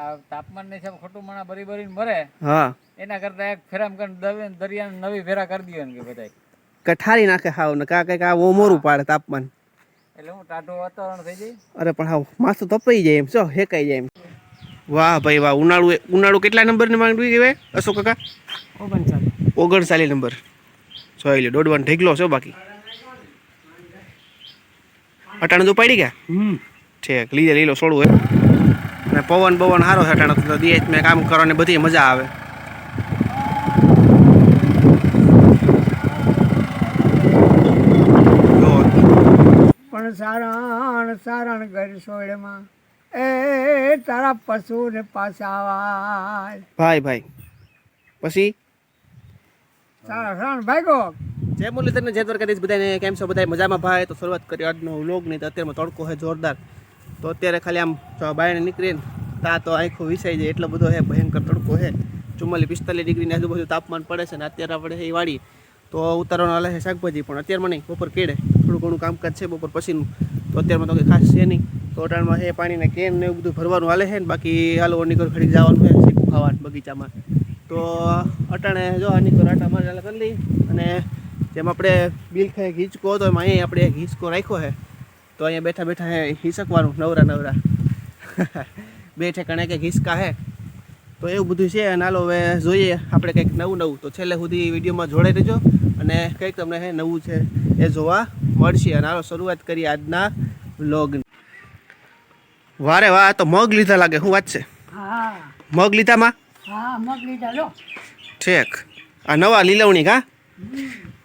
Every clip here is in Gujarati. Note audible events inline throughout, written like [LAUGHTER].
આ તાપમાનની સામે ખોટું મણા ભરી ભરીને મરે હા. એના કરતા એક ફેરામ કરીને દવે દરિયા નવી ફેરા કરી દઈએ ને કે બધાય. કઠારી ઠારી નાખે હાવ ને કા કંઈક આ ઓમોરું પાડે તાપમાન. એટલે હું ટાઢું વાતાવરણ થઈ જાય. અરે પણ હાવ માથું તપાઈ જાય એમ છો હેકાઈ જાય એમ. વાહ ભાઈ વાહ ઉનાળુ ઉનાળુ કેટલા નંબરની માંગવી કહેવાય? અશોક કાકા? ઓગણચાલીસ ઓગણચાલીસ નંબર. જોઈ લે દોડવાનો ઢેગલો છે બાકી. અટાણું તો પડી ગયા? હમ. ઠીક લીધે લીલો લો સોળું અને પવન પવન સારો હેઠાણ તો મેં કામ કરવાની બધી મજા આવે. પણ સારણ સારણ ઘર સોયડમાં એ તારા પશુને પાછાવાય ભાઈ ભાઈ. પછી? સારા સારણ ભાગો જય મુરલીધરને જય દ્વારકાધીશ. બધાને કેમ છો? બધા મજામાં? ભાઈ તો શરૂઆત કરી આજનો વ્લોગની તો અત્યારમાં તડકો છે જોરદાર. તો અત્યારે ખાલી આમ જો બાયણે નીકળીને તા તો આંખો વિસાઈ જાય, એટલો બધો છે ભયંકર તડકો છે ચુમ્માલી પિસ્તાલીસ ડિગ્રીની આજુબાજુ તાપમાન પડે છે ને અત્યારે આપણે એ વાળી તો ઉતારવાનો હાલે છે શાકભાજી, પણ અત્યારમાં નહીં, બપોર કેડે થોડું ઘણું કામકાજ છે બપોર પછીનું. તો અત્યારમાં તો કંઈ ખાસ છે નહીં. તો અટાણમાં છે પાણીના કેન ને એવું બધું ભરવાનું હાલે છે ને, બાકી હાલો નીકળ ખરી જવાનું છે શીખું ખાવાનું બગીચામાં. તો અટાણે જો આ નીકળ આટા મારે કરી લઈ અને જેમ આપણે બિલ ખાઈ ઘીચકો હતો એમાં અહીંયા આપણે ઘીચકો રાખ્યો છે. તો અહીંયા બેઠા બેઠા હે હિંચકવાનું નવરા નવરા. [LAUGHS] બે ઠેકાણે કંઈક હિસકા હે. તો એવું બધું છે અને હાલો હવે જોઈએ આપણે કંઈક નવું નવું. તો છેલ્લે સુધી વિડીયોમાં જોડાઈ રહેજો અને કંઈક તમને હે નવું છે એ જોવા મળશે. અને હાલો શરૂઆત કરીએ આજના વ્લોગની. વારે વાહ તો મગ લીધા લાગે શું વાત છે? હા. મગ લીધામાં? હા મગ લીધા લો. ઠેક. આ નવા લીલવણી કા?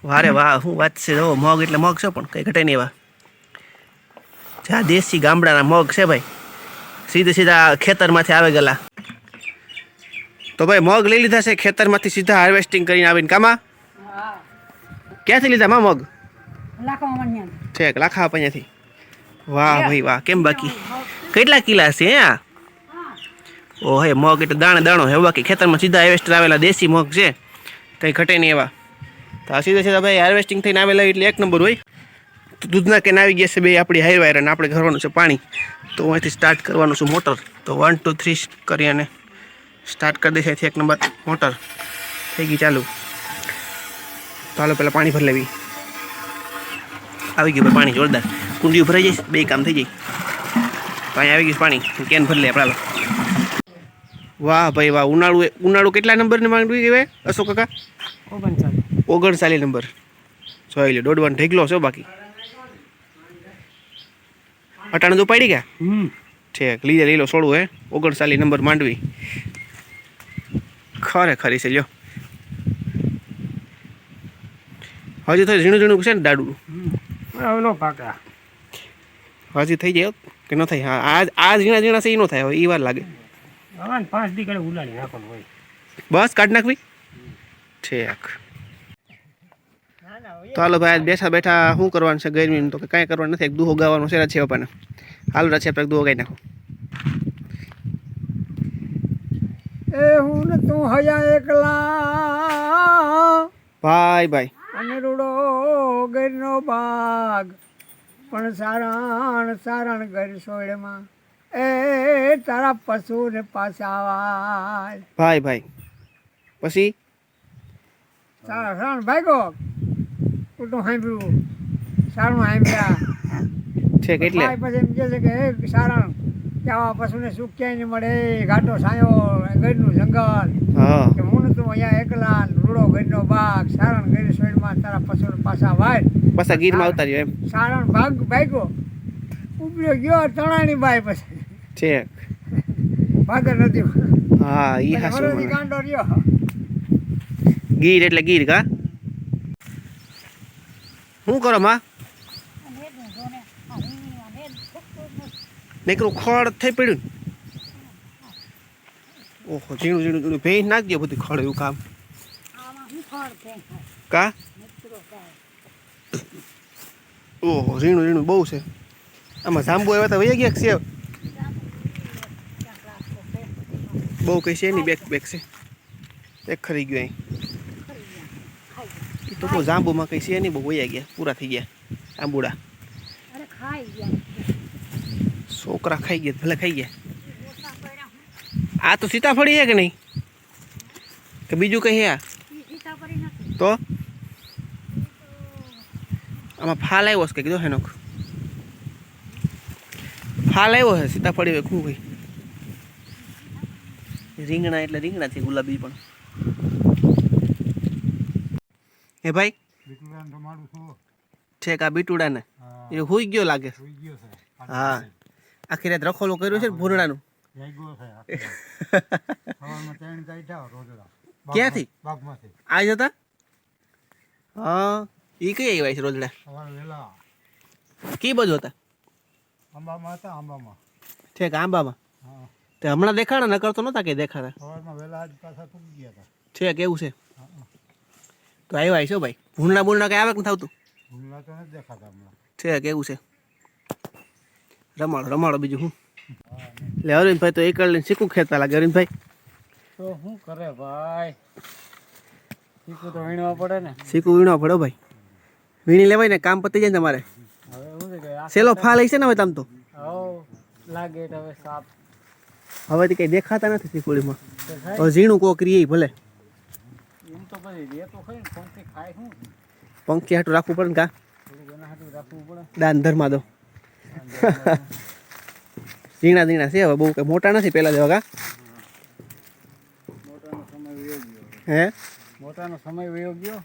વારે વાહ શું વાત છે જો મગ એટલે મગ છે પણ કઈ ઘટે નહીં એવા. જા દેશી ગામડાના મગ છે ભાઈ. સીધે સીધા ખેતરમાંથી આવે ગયેલા તો ભાઈ મગ લઈ લીધા છે ખેતરમાંથી સીધા હાર્વેસ્ટિંગ કરીને આવીને કામાં? ક્યાંથી લીધા માં મગ? છેક ઠેક લાખા અહીંયાથી. વાહ ભાઈ વાહ કેમ બાકી? કેટલા કિલા છે હે આ? ઓ હે મગ એટલે દાણે દાણો હે બાકી. ખેતરમાં સીધા હાર્વેસ્ટર આવેલા દેશી મગ છે. કંઈ ઘટે નહીં એવા. તો આ સીધા સીધા ભાઈ હાર્વેસ્ટિંગ થઈને આવેલા એટલે એક નંબર હોય. દૂધના કેન આવી ગયા છે બે આપણી હાઈ વાયર અને આપણે ઘરવાનું છે પાણી. તો હું અહીંથી સ્ટાર્ટ કરવાનું છું મોટર તો વન ટુ થ્રી કરી અને સ્ટાર્ટ કરી દઈશ અહીંથી એક નંબર મોટર થઈ ગઈ ચાલુ. તો હાલો પહેલાં પાણી ભરી લેવી. આવી ગયું પાણી જોરદાર. કુંડીઓ ભરાઈ જઈશ બે કામ થઈ જાય. તો અહીંયા આવી ગયું પાણી. કેન ભરી લે આપણે હાલો. વાહ ભાઈ વાહ ઉનાળુ ઉનાળુ કેટલા નંબરની માંગવી કહેવાય અશોક કાકા? ઓગણચાલીસ. ઓગણચાલીસ નંબર જોઈ લે દોડવાનો ઢેગલો છે બાકી. અટાણે તો પાડી ગયા? હમ. ઠીક લીધે લીલો સોળું હે. ઓગણચાલીસ નંબર માંડવી. ખરેખરી છે લ્યો. હજી તો ઝીણું ઝીણું છે ને દાડું. હજી થઈ જાય કે ન થાય? હા આ આ ઝીણા ઝીણા છે એ ન થાય હવે એ વાર લાગે. પાંચ દીકરે ઉલાડી નાખવાનું હોય. બસ કાઢ નાખવી? ઠીક. તો હાલો ભાઈ બેઠા બેઠા શું કરવાનું છે ગરમીનું? તો કે કાંઈ કરવાનું નથી એક દુહો ગાવાનો છે છે પપ્પાને હાલો રાચે આપણે એક દુહો ગાઈ નાખો. એ હું ને તું હયા એકલા. ભાઈ ભાઈ. અને રૂડો ગરનો બાગ પણ સારણ સારણ ઘર સોયડમાં. એ તારા પશુને પાછા ભાઈ ભાઈ. પછી? સારા સારણ ભાગો ઉલટું સાંભળ્યું. સારું સાંભળ્યા. છે એટલે? પછી એમ કહે છે કે હે સારણ કે આવા પશુને સુખ ક્યાંય નહીં મળે. ઘાટો સાયો ગરનું જંગલ. કે હું તું અહીંયા એકલા રૂડો ગઢનો બાગ. સારણ ગર સોયડમાં તારા પશુ પાછા વાય. પાછા ગીરમાં આવતા રહ્યો એમ. સારણ ભાગ ભાગ્યો. ઉપડ્યો ગયો તણાણી બાય પછી. છે. ભાદર નથી. હા ઈ હાસો કાંડો રહ્યો. ગીર એટલે ગીર કા? શું કરો માં? નીકળું ખડ થઈ પડ્યું. ઓહો ઝીણું ઝીણું ઝીણું. ભેંસ નાખજો બધું ખડ એવું કામ. કા? ઓહો ઝીણું ઝીણું બહુ છે. આમાં જાંબુ આવ્યા તો વહી ગયા છે બહુ કઈ છે નહીં બેક બેક છે. એક ખરી ગયું અહીં. તો જાંબુમાં કઈ છે નહીં બહુ વયા ગયા પૂરા થઈ ગયા આંબુડા છોકરા ખાઈ ગયા ભલે ખાઈ ગયા. આ તો સીતાફળી છે કે નહીં? કે બીજું કઈ હે આ? તો? આમાં ફાલ આવ્યો છે કીધો હેનો ફાલ આવ્યો છે સીતાફળી હોય. ખૂબ રીંગણા એટલે રીંગણા છે ગુલાબી પણ. હે ભાઈ? છેક આ બીટુડાને. એ હુઈ ગયો લાગે. હા. આખી રાત રખોલો કર્યો છે ને ભૂરડાનું [LAUGHS] ક્યાંથી? આવી જતા હા. એ કઈ આવ્યા છે રોજડા? કી બાજુ હતા? આંબામાં હતા આંબામાં. છેક આંબામાં. તે હમણાં દેખાડા નકર તો નતા કઈ દેખાડા સવારમાં વહેલા આજ પાછા ગયા હતા. છે. તો આવ્યા છો ભાઈ? ભૂંડા બુંડા કઈ આવે કે નથી આવતું ભૂલા તો નથી દેખાતા હમણાં. છે કેવું છે? રમાડો રમાડો બીજું હું. એટલે અરવિંદભાઈ તો એક લઈને શીખું ખેતા લાગે. અરવિંદભાઈ? તો શું કરે ભાઈ? શીખું તો વીણવા પડે ને. શીખું વીણવા પડે ભાઈ. વીણી લેવાય ને કામ પતી જાય ને તમારે. ફા શું છે સેલો ને હવે તમ તો? લાગે હવે સાપ. હવેથી કઈ દેખાતા નથી શીખુડીમાં તો હવે ઝીણું કોક રીએ ભલે. એમ તો પછી રે તો ખરી ને પંખી ખાય શું? પંખી હાટું રાખવું પડે ને કા દાન ધર્મા દો. ઝીણા ઝીણા છે હવે બહુ મોટા નથી પેલા જેવા કા સમય વયો ગયો હે? મોટાનો સમય વયો ગયો?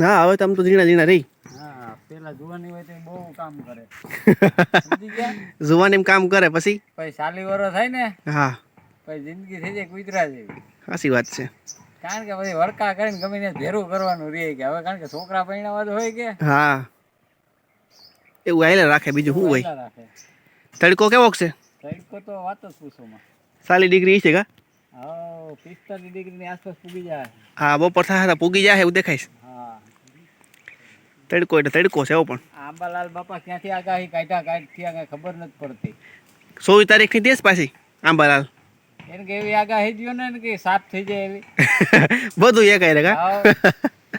હા હવે તમ તો ઝીણા ઝીણા રહી. હા પેલા જુવાની હોય તો બહુ કામ કરે. જુવાન એમ કામ કરે પછી? પછી સાલી વરો થાય ને હા. પછી જિંદગી થઈ જાય કુતરા જેવી. સાચી વાત છે. કારણ કે પછી વડકા કરીને ગમે ત્યાં ભેરું કરવાનું રે કે. હવે કારણ કે છોકરા પૈણાવા હોય કે. હા. એવું આયલે રાખે બીજું શું હોય? તડકો કેવો છે? તડકો તો વાત જ પૂછો સાલી ડિગ્રી છે કા? હા પિસ્તાલીસ ડિગ્રીની આસપાસ પૂગી જાય. હા બપોર થાય પૂગી જાય એવું દેખાય હા. તડકો એટલે તડકો છે એવો પણ. આંબાલાલ બાપા ક્યાંથી આગાહી કાઢ્યા કાઢી આગળ ખબર નથી પડતી. સોળ તારીખની દેશ પાછી આંબાલાલ. એને કે એવી આગાહી દ્યો ને કે સાફ થઈ જાય એવી. [LAUGHS] બધું એ કહે કા? હાવ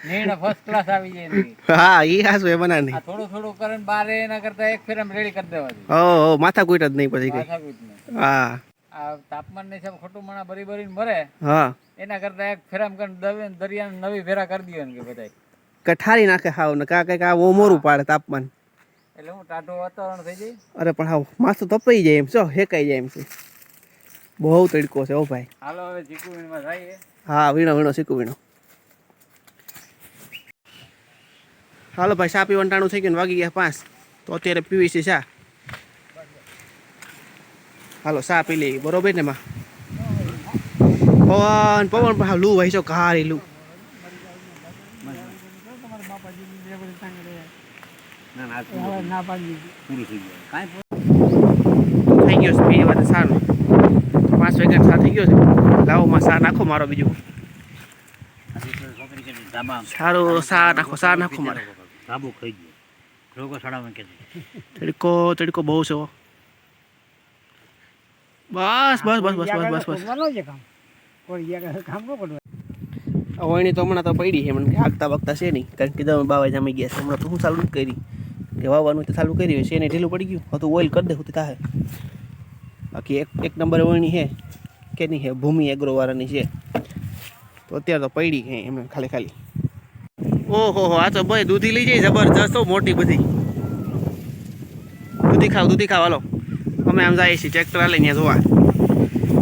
નિર્ણય ફર્સ્ટ ક્લાસ આવી જાય હા એ હાસુ એ બનાની આ થોડું થોડું કરીને બારે એના કરતા એક ફેરમ રેડી કરી દેવા ઓ ઓ માથા કુઈટ જ નહીં પછી નહીં. હા. આ તાપમાન ને સબ ખોટું મણા ભરી ભરીને મરે હા. એના કરતા એક ફેરામ કરીને દવે દરિયા નવી ફેરા કરી દો કે બધાય. કે ઠારી નાખે હાવ ને કા કંઈક આ ઓમોરું પાડે તાપમાન. એટલે હું ટાટો વાતાવરણ થઈ જાય. અરે પણ હાવ માથું તપાઈ જાય એમ છો હેકાઈ જાય એમ છે. બહુ તડકો છે ઓ ભાઈ. હાલો હવે ચીકુવીણમાં જઈએ. હા વીણો વીણો શીખું વીણો. હાલો ભાઈ ચા પીવાનું ટાણું થઈ ગયું વાગી ગયા પાંચ. તો અત્યારે પીવી છે ચા. હાલો સા પી બરોબર ને માં? પવન પવન પણ હા લૂ ભાઈ છો કારી લુ. ના પાડી થઈ ગયો. છે બે વાત સારું. પાંચ વાગ્યા સા થઈ ગયો છે. લાવો માં સા નાખો મારો બીજું. સારું સા નાખો સા નાખો મારે. સાબુ ખાઈ ગયો. તડકો તડકો બહુ છે બસ બસ બસ બસ બસ બસ બસ. અવણી તો હમણાં તો પડી છે મને હાકતા આગતા વખતા છે નહીં. કારણ કે તમે બાવા જામી ગયા છે. હમણાં તો હું ચાલુ કરી. કે વાવવાનું તો ચાલુ કરી છે. એને ઢીલું પડી ગયું. હતું ઓઇલ કરી દે હું થાય બાકી એક એક નંબર વણી છે કે નહીં છે? ભૂમિ એગ્રોવાળાની છે. તો અત્યારે તો પડી છે એમને ખાલી ખાલી. ઓહો, હો, આ તો ભાઈ દૂધી લઈ જાય જબરજસ્ત મોટી બધી. દૂધી ખાવ દૂધી ખાવ, હાલો. અમે આમ જઈએ છીએ ટ્રેક્ટર લઈને જોવા.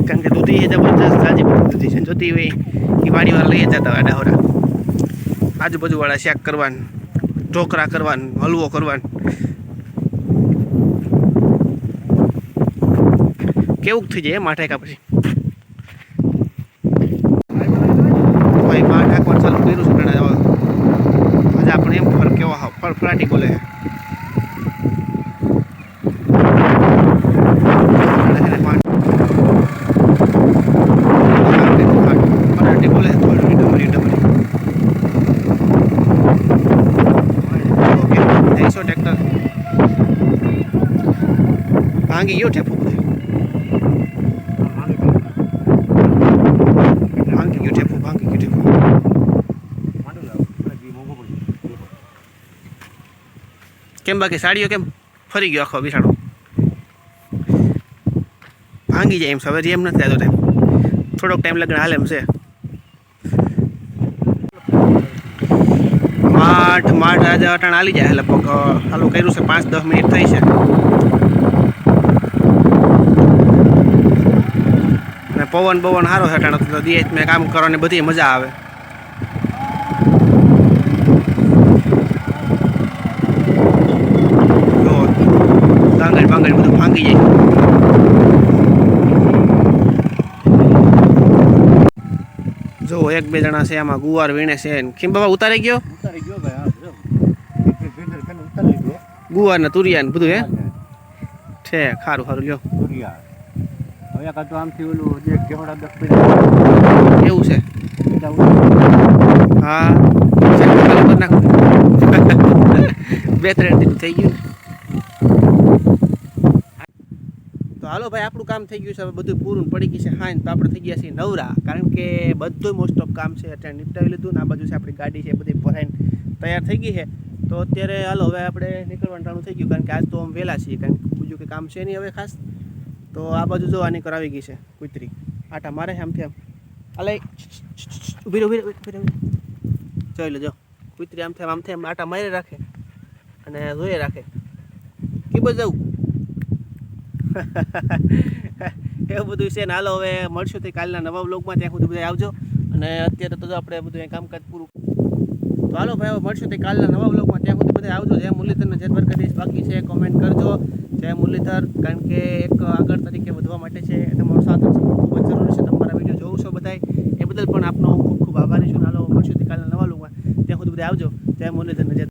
કારણ કે દૂધી છે જબરજસ્ત તાજી દૂધી છે જોતી હોય એ વાડીવાળા લઈ જતા હોય ડાહોરા. આજુબાજુવાળા શેક કરવાનું, ઢોકરા કરવાનું, હલવો કરવાનું. કેવું થઈ જાય માઠે કા પછી? ભાઈ માઠા કોણ ચાલુ કર્યું છે આજે આપણે એમ ફર કેવો ફળફળાટી બોલે ભાંગી ગયો ઠેપું બધું ભાંગી ગયું ઠેપું ભાંગી ગયું ઠેપું કેમ બાકી સાડીઓ કેમ ફરી ગયો આખો બિસાડો ભાંગી જાય એમ, હવે એમ નથી થતો ટાઈમ થોડોક ટાઈમ લગ્ન હાલ એમ છે. માઠ માઠ આજે અટાણ હાલી જાય લગભગ હાલું કર્યું છે, પાંચ દસ મિનિટ થઈ છે. અને પવન પવન સારો છે અટાણ, તો દિવસ મેં કામ કરવાની બધી મજા આવે જો ડાંગર બાંગર બધું ભાંગી જાય જો એક બે જણા છે આમાં ગુવાર વીણે છે ખીમ બાબા ઉતારી ગયો? ઉતારી ગયો ભાઈ ગુવાર ને તુરિયા ને બધું હે? છે ખારું ખારું લ્યો. દુરિયા હવે કાં તો આમથી ઓલું જે કેવડા દસ એવું છે. હા. [LAUGHS] બે ત્રણ થઈ ગયું હાલો ભાઈ, આપણું કામ થઈ ગયું છે. હવે બધું પૂરું પડી ગયું છે. હા તો આપણે થઈ ગયા છીએ નવરા. કારણ કે બધું મોસ્ટ ઓફ કામ છે. અત્યારે નિપટાવી લીધું ને આ બાજુ છે આપણી ગાડી છે બધી ભરાઈને તૈયાર થઈ ગઈ છે. તો અત્યારે હાલો, હવે આપણે નીકળવાનું ટાણું થઈ ગયું. કારણ કે આજ તો આમ વહેલા છીએ. કારણ કે બીજું કંઈ કામ છે નહીં હવે ખાસ. તો આ બાજુ જો આની કરાવી ગઈ છે કુતરી. આટા મારે છે આમથી આમ. અલે ઊભી ઊભી ઊભી જોઈ લેજો. કુતરી આમ, આમથી આમ આટા મારી રાખે અને જોઈએ રાખે. કે જવું [LAUGHS] એવું બધું છે ને હાલો હવે મળશું તે કાલના નવા બ્લોગમાં ત્યાં સુધી બધા આવજો. અને અત્યારે તો આપણે બધું એ કામકાજ પૂરું. તો હાલો ભાઈ, હવે મળશું તે કાલના નવા બ્લોગમાં ત્યાં સુધી બધા આવજો. જય મુરલીધરને જય દ્વારકાધીશ. બાકી છે કોમેન્ટ કરજો. જય મુરલીધર, કારણ કે એક આગળ તરીકે વધવા માટે છે તમારો સાથ ખૂબ જ જરૂરી છે તમારા વીડિયો જોઉં છો બધાય. એ બદલ પણ આપનો ખૂબ ખૂબ આભારી છું. હાલો મળશું તે કાલના નવા બ્લોગમાં ત્યાં સુધી બધા આવજો. જય મુરલીધરને જય